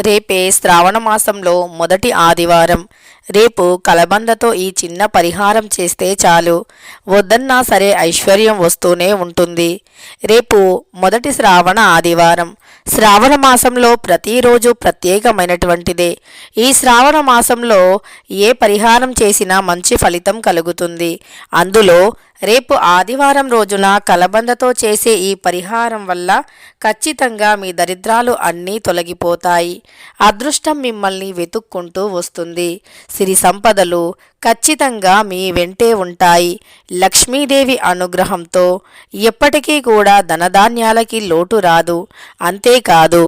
రేపే శ్రావణ మాసంలో మొదటి ఆదివారం. రేపు కలబందతో ఈ చిన్న పరిహారం చేస్తే చాలు. వద్దన్నా సరే ఐశ్వర్యం వస్తూనే ఉంటుంది. రేపు మొదటి శ్రావణ ఆదివారం. శ్రావణ మాసంలో ప్రతిరోజు ప్రత్యేకమైనటువంటిదే. ఈ శ్రావణ మాసంలో ఏ పరిహారం చేసినా మంచి ఫలితం కలుగుతుంది. అందులో రేపు ఆదివారం రోజున కలబందతో చేసే ఈ పరిహారం వల్ల ఖచ్చితంగా మీ దరిద్రాలు అన్నీ తొలగిపోతాయి. అదృష్టం మిమ్మల్ని వెతుక్కుంటూ వస్తుంది. సిరి సంపదలు ఖచ్చితంగా మీ వెంటే ఉంటాయి. లక్ష్మీదేవి అనుగ్రహంతో ఎప్పటికీ కూడా ధనధాన్యాలకి లోటు రాదు. అంతేకాదు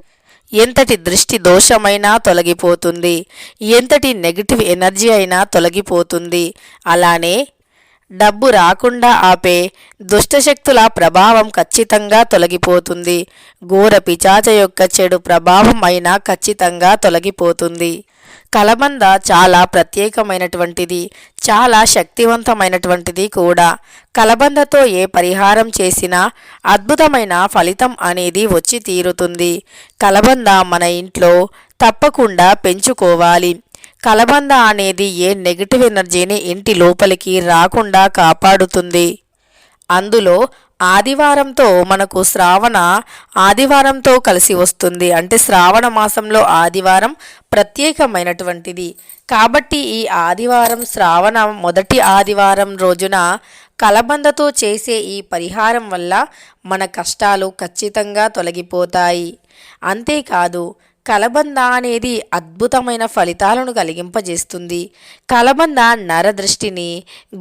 ఎంతటి దృష్టి దోషమైనా తొలగిపోతుంది. ఎంతటి నెగిటివ్ ఎనర్జీ అయినా తొలగిపోతుంది. అలానే డబ్బు రాకుండా ఆపే దుష్టశక్తుల ప్రభావం ఖచ్చితంగా తొలగిపోతుంది. ఘోర పిచాచ యొక్క చెడు ప్రభావం అయినా ఖచ్చితంగా తొలగిపోతుంది. కలబంద చాలా ప్రత్యేకమైనటువంటిది చాలా శక్తివంతమైనటువంటిది కూడా. కలబందతో ఏ పరిహారం చేసినా అద్భుతమైన ఫలితం అనేది వచ్చి తీరుతుంది. కలబంద మన ఇంట్లో తప్పకుండా పెంచుకోవాలి. కలబంద అనేది ఏ నెగిటివ్ ఎనర్జీని ఇంటి లోపలికి రాకుండా కాపాడుతుంది. అందులో ఆదివారంతో మనకు శ్రావణ ఆదివారంతో కలిసి వస్తుంది. అంటే శ్రావణ మాసంలో ఆదివారం ప్రత్యేకమైనటువంటిది. కాబట్టి ఈ ఆదివారం శ్రావణ మొదటి ఆదివారం రోజున కలబందతో చేసే ఈ పరిహారం వల్ల మన కష్టాలు ఖచ్చితంగా తొలగిపోతాయి. అంతేకాదు కలబంద అనేది అద్భుతమైన ఫలితాలను కలిగింపజేస్తుంది. కలబంద నరదృష్టిని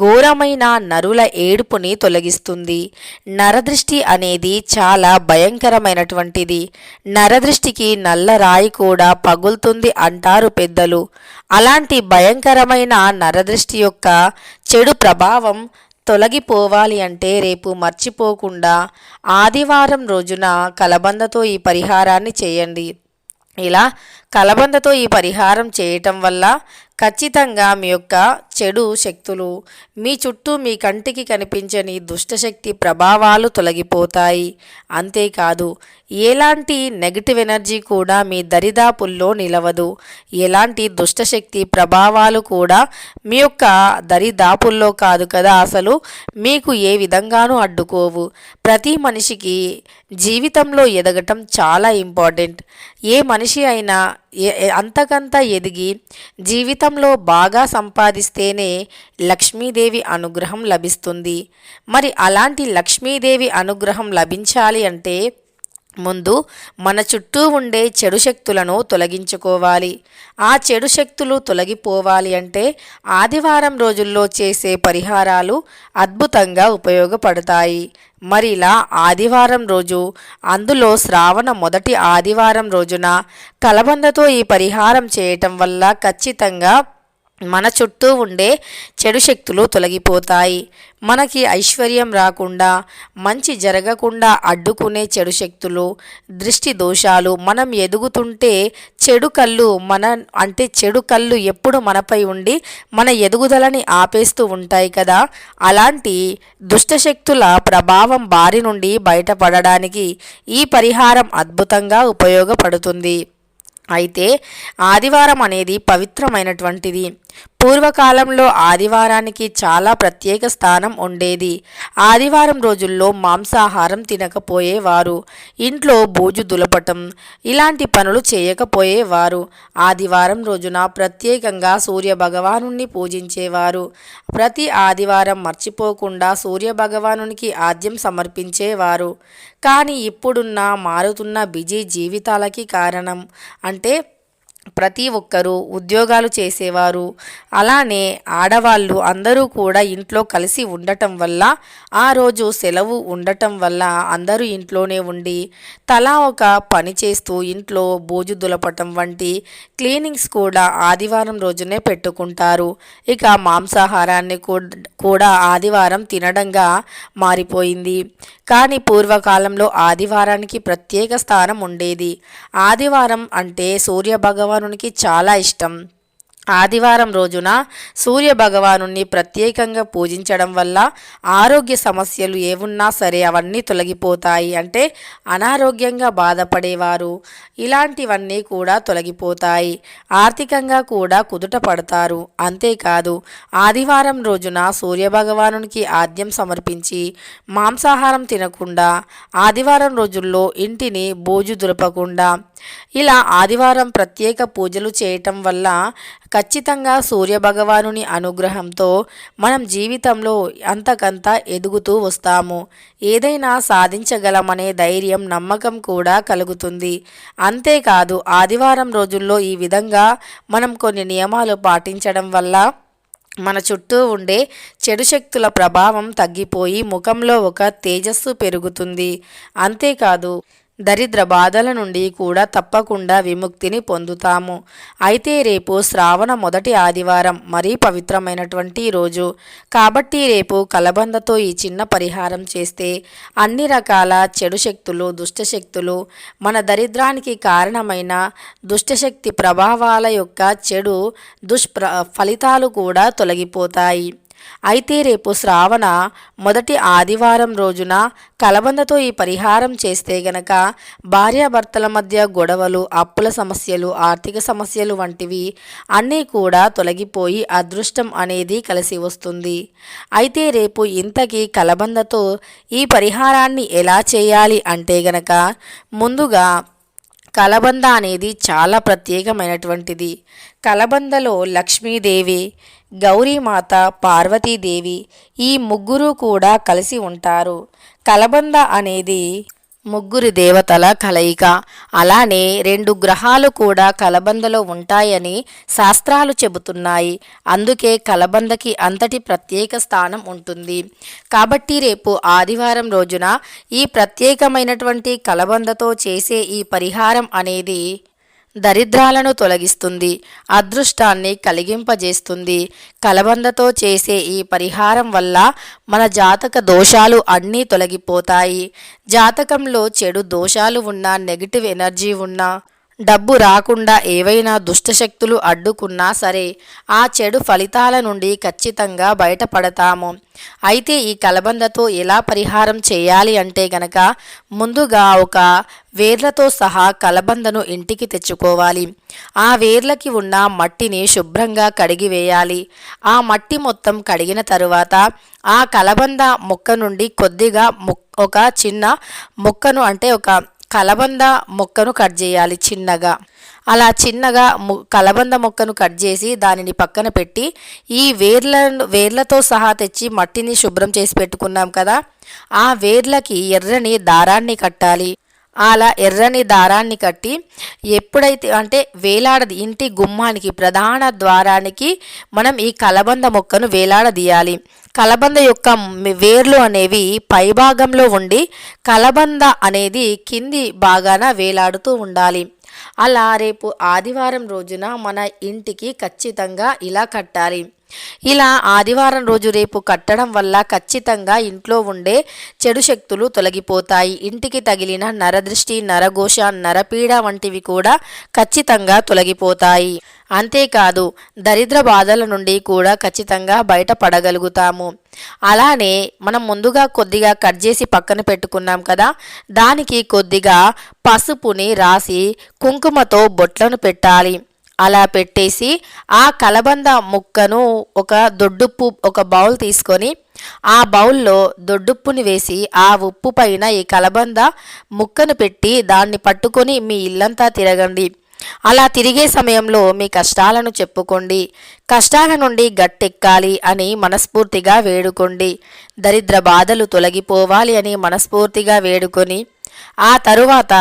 ఘోరమైన నరుల ఏడుపుని తొలగిస్తుంది. నరదృష్టి అనేది చాలా భయంకరమైనటువంటిది. నరదృష్టికి నల్ల రాయి కూడా పగులుతుంది అంటారు పెద్దలు. అలాంటి భయంకరమైన నరదృష్టి యొక్క చెడు ప్రభావం తొలగిపోవాలి అంటే రేపు మర్చిపోకుండా ఆదివారం రోజున కలబందతో ఈ పరిహారాన్ని చేయండి. ఇలా కలబందతో ఈ పరిహారం చేయటం వల్ల ఖచ్చితంగా మీ యొక్క చెడు శక్తులు మీ చుట్టూ మీ కంటికి కనిపించని దుష్టశక్తి ప్రభావాలు తొలగిపోతాయి. అంతేకాదు ఎలాంటి నెగిటివ్ ఎనర్జీ కూడా మీ దరిదాపుల్లో నిలవదు. ఎలాంటి దుష్టశక్తి ప్రభావాలు కూడా మీ యొక్క దరిదాపుల్లో కాదు కదా అసలు. మీకు ఏ విధంగానూ అడ్డుకోవు. ప్రతి మనిషికి జీవితంలో ఎదగటం చాలా ఇంపార్టెంట్. ఏ మనిషి అయినా అంతకంత ఎదిగి జీవితంలో బాగా సంపాదిస్తేనే లక్ష్మీదేవి అనుగ్రహం లభిస్తుంది. మరి అలాంటి లక్ష్మీదేవి అనుగ్రహం లభించాలి అంటే ముందు మన చుట్టూ ఉండే చెడు శక్తులను తొలగించుకోవాలి. ఆ చెడు శక్తులు తొలగిపోవాలి అంటే ఆదివారం రోజుల్లో చేసే పరిహారాలు అద్భుతంగా ఉపయోగపడతాయి. మరి ఇలా ఆదివారం రోజు అందులో శ్రావణ మొదటి ఆదివారం రోజున కలబందతో ఈ పరిహారం చేయటం వల్ల ఖచ్చితంగా మన చుట్టూ ఉండే చెడు శక్తులు తొలగిపోతాయి. మనకి ఐశ్వర్యం రాకుండా మంచి జరగకుండా అడ్డుకునే చెడు శక్తులు దృష్టి దోషాలు మనం ఎదుగుతుంటే చెడు కళ్ళు మన అంటే చెడు కళ్ళు ఎప్పుడు మనపై ఉండి మన ఎదుగుదలని ఆపేస్తూ ఉంటాయి కదా. అలాంటి దుష్టశక్తుల ప్రభావం బారి నుండి బయటపడడానికి ఈ పరిహారం అద్భుతంగా ఉపయోగపడుతుంది. అయితే ఆదివారం అనేది పవిత్రమైనటువంటిది. పూర్వకాలంలో ఆదివారానికి చాలా ప్రత్యేక స్థానం ఉండేది. ఆదివారం రోజుల్లో మాంసాహారం తినకపోయేవారు ఇంట్లో బూజు దులపటం ఇలాంటి పనులు చేయకపోయేవారు. ఆదివారం రోజున ప్రత్యేకంగా సూర్య భగవానుణ్ణి పూజించేవారు. ప్రతి ఆదివారం మర్చిపోకుండా సూర్య భగవానునికి ఆద్యం సమర్పించేవారు. కానీ ఇప్పుడున్న మారుతున్న బిజీ జీవితాలకి కారణం అంటే ప్రతి ఒక్కరూ ఉద్యోగాలు చేసేవారు. అలానే ఆడవాళ్ళు అందరూ కూడా ఇంట్లో కలిసి ఉండటం వల్ల ఆ రోజు సెలవు ఉండటం వల్ల అందరూ ఇంట్లోనే ఉండి తలా ఒక పని చేస్తూ ఇంట్లో బోజు దులపటం వంటి క్లీనింగ్స్ కూడా ఆదివారం రోజునే పెట్టుకుంటారు. ఇక మాంసాహారాన్ని కూడా ఆదివారం తినడంగా మారిపోయింది. కానీ పూర్వకాలంలో ఆదివారానికి ప్రత్యేక స్థానం ఉండేది. ఆదివారం అంటే సూర్య భగవానునికి చాలా ఇష్టం. ఆదివారం రోజున సూర్య భగవాను ప్రత్యేకంగా పూజించడం వల్ల ఆరోగ్య సమస్యలు ఏవున్నా సరే అవన్నీ తొలగిపోతాయి అంటే అనారోగ్యంగా బాధపడేవారు. ఇలాంటివన్నీ కూడా తొలగిపోతాయి. ఆర్థికంగా కూడా కుదుట పడతారు. అంతేకాదు ఆదివారం రోజున సూర్య భగవానునికి ఆద్యం సమర్పించి మాంసాహారం తినకుండా ఆదివారం రోజుల్లో ఇంటిని బోజు దులపకుండా ఇలా ఆదివారం ప్రత్యేక పూజలు చేయటం వల్ల ఖచ్చితంగా సూర్యభగవానుని అనుగ్రహంతో మనం జీవితంలో అంతకంత ఎదుగుతూ వస్తాము. ఏదైనా సాధించగలమనే ధైర్యం నమ్మకం కూడా కలుగుతుంది. అంతేకాదు ఆదివారం రోజుల్లో ఈ విధంగా మనం కొన్ని నియమాలు పాటించడం వల్ల మన చుట్టూ ఉండే చెడు శక్తుల ప్రభావం తగ్గిపోయి ముఖంలో ఒక తేజస్సు పెరుగుతుంది. అంతేకాదు దరిద్ర బాధల నుండి కూడా తప్పకుండా విముక్తిని పొందుతాము. అయితే రేపు శ్రావణ మొదటి ఆదివారం మరీ పవిత్రమైనటువంటి రోజు. కాబట్టి రేపు కలబందతో ఈ చిన్న పరిహారం చేస్తే అన్ని రకాల చెడు శక్తులు దుష్టశక్తులు మన దరిద్రానికి కారణమైన దుష్టశక్తి ప్రభావాల యొక్క చెడు దుష్ప్ర ఫలితాలు కూడా తొలగిపోతాయి. అయితే రేపు శ్రావణ మొదటి ఆదివారం రోజున కలబందతో ఈ పరిహారం చేస్తే గనక భార్యాభర్తల మధ్య గొడవలు అప్పుల సమస్యలు ఆర్థిక సమస్యలు వంటివి అన్నీ కూడా తొలగిపోయి అదృష్టం అనేది కలిసి వస్తుంది. అయితే రేపు ఇంతకీ కలబందతో ఈ పరిహారాన్ని ఎలా చేయాలి అంటే గనక ముందుగా కలబంద అనేది చాలా ప్రత్యేకమైనటువంటిది. కలబందలో లక్ష్మీదేవి గౌరీమాత పార్వతీదేవి ఈ ముగ్గురు కూడా కలిసి ఉంటారు. కలబంద అనేది ముగ్గురు దేవతల కలయిక. అలానే రెండు గ్రహాలు కూడా కలబందలో ఉంటాయని శాస్త్రాలు చెబుతున్నాయి. అందుకే కలబందకి అంతటి ప్రత్యేక స్థానం ఉంటుంది. కాబట్టి రేపు ఆదివారం రోజున ఈ ప్రత్యేకమైనటువంటి కలబందతో చేసే ఈ పరిహారం అనేది దరిద్రాలను తొలగిస్తుంది అదృష్టాన్ని కలిగింపజేస్తుంది. కలబందతో చేసే ఈ పరిహారం వల్ల మన జాతక దోషాలు అన్నీ తొలగిపోతాయి. జాతకంలో చెడు దోషాలు ఉన్నా నెగిటివ్ ఎనర్జీ ఉన్నా డబ్బు రాకుండా ఏవైనా దుష్టశక్తులు అడ్డుకున్నా సరే ఆ చెడు ఫలితాల నుండి ఖచ్చితంగా బయటపడతాము. అయితే ఈ కలబందతో ఎలా పరిహారం చేయాలి అంటే గనక ముందుగా ఒక వేర్లతో సహా కలబందను ఇంటికి తెచ్చుకోవాలి. ఆ వేర్లకి ఉన్న మట్టిని శుభ్రంగా కడిగివేయాలి ఆ మట్టి మొత్తం కడిగిన తరువాత ఆ కలబంద మొక్క నుండి కొద్దిగా ఒక చిన్న మొక్కను అంటే ఒక కలబంద మొక్కను కట్ చేయాలి చిన్నగా. అలా చిన్నగా కలబంద మొక్కను కట్ చేసి దానిని పక్కన పెట్టి ఈ వేర్ల వేర్లతో సహా తెచ్చి మట్టిని శుభ్రం చేసి పెట్టుకున్నాం కదా ఆ వేర్లకి ఎర్రని దారాన్ని కట్టాలి. అలా ఎర్రని దారాన్ని కట్టి ఎప్పుడైతే అంటే వేలాడది ఇంటి గుమ్మానికి ప్రధాన ద్వారానికి మనం ఈ కలబంద మొక్కను వేలాడదీయాలి. కలబంద యొక్క వేర్లు అనేవి పైభాగంలో ఉండి కలబంద అనేది కింది బాగాన వేలాడుతూ ఉండాలి. అలా రేపు ఆదివారం రోజున మన ఇంటికి ఖచ్చితంగా ఇలా కట్టాలి. ఇలా ఆదివారం రోజు రేపు కట్టడం వల్ల ఖచ్చితంగా ఇంట్లో ఉండే చెడు శక్తులు తొలగిపోతాయి. ఇంటికి తగిలిన నరదృష్టి నరఘోష నరపీడ వంటివి కూడా ఖచ్చితంగా తొలగిపోతాయి. అంతేకాదు దరిద్ర బాధల నుండి కూడా ఖచ్చితంగా బయటపడగలుగుతాము. అలానే మనం ముందుగా కొద్దిగా కట్ చేసి పక్కన పెట్టుకున్నాం కదా దానికి కొద్దిగా పసుపుని రాసి కుంకుమతో బొట్లను పెట్టాలి. అలా పెట్టేసి ఆ కలబంద ముక్కను ఒక దొడ్డుప్పు ఒక బౌల్ తీసుకొని ఆ బౌల్లో దొడ్డుప్పుని వేసి ఆ ఉప్పు పైన ఈ కలబంద ముక్కను పెట్టి దాన్ని పట్టుకొని మీ ఇల్లంతా తిరగండి. అలా తిరిగే సమయంలో మీ కష్టాలను చెప్పుకోండి. కష్టాల నుండి గట్టెక్కాలి అని మనస్ఫూర్తిగా వేడుకోండి. దరిద్ర బాధలు తొలగిపోవాలి అని మనస్ఫూర్తిగా వేడుకొని ఆ తరువాత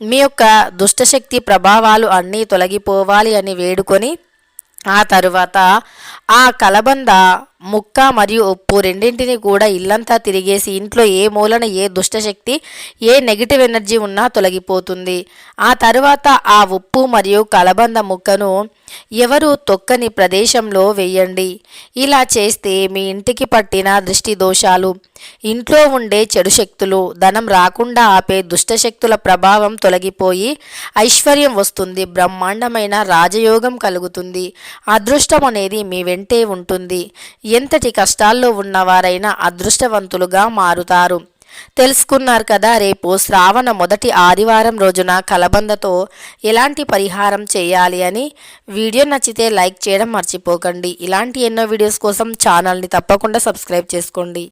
మీ యొక్క దుష్టశక్తి ప్రభావాలు అన్నీ తొలగిపోవాలి అని వేడుకొని ఆ తరువాత ఆ కలబంద ముక్క మరియు ఉప్పు రెండింటిని కూడా ఇల్లంతా తిరిగేసి ఇంట్లో ఏ మూలన ఏ దుష్టశక్తి ఏ నెగిటివ్ ఎనర్జీ ఉన్నా తొలగిపోతుంది. ఆ తరువాత ఆ ఉప్పు మరియు కలబంద ముక్కను ఎవరు తొక్కని ప్రదేశంలో వేయండి. ఇలా చేస్తే మీ ఇంటికి పట్టిన దృష్టి దోషాలు ఇంట్లో ఉండే చెడు శక్తులు ధనం రాకుండా ఆపే దుష్టశక్తుల ప్రభావం తొలగిపోయి ఐశ్వర్యం వస్తుంది బ్రహ్మాండమైన రాజయోగం కలుగుతుంది. అదృష్టం అనేది మీ వెంటే ఉంటుంది. ఎంతటి కష్టాల్లో ఉన్నవారైనా అదృష్టవంతులుగా మారుతారు. తెలుసుకున్నారు కదా రేపు శ్రావణ మొదటి ఆదివారం రోజున కలబందతో ఎలాంటి పరిహారం చేయాలి అని. వీడియో నచ్చితే లైక్ చేయడం మర్చిపోకండి. ఇలాంటి ఎన్నో వీడియోస్ కోసం ఛానల్ని తప్పకుండా సబ్స్క్రైబ్ చేసుకోండి.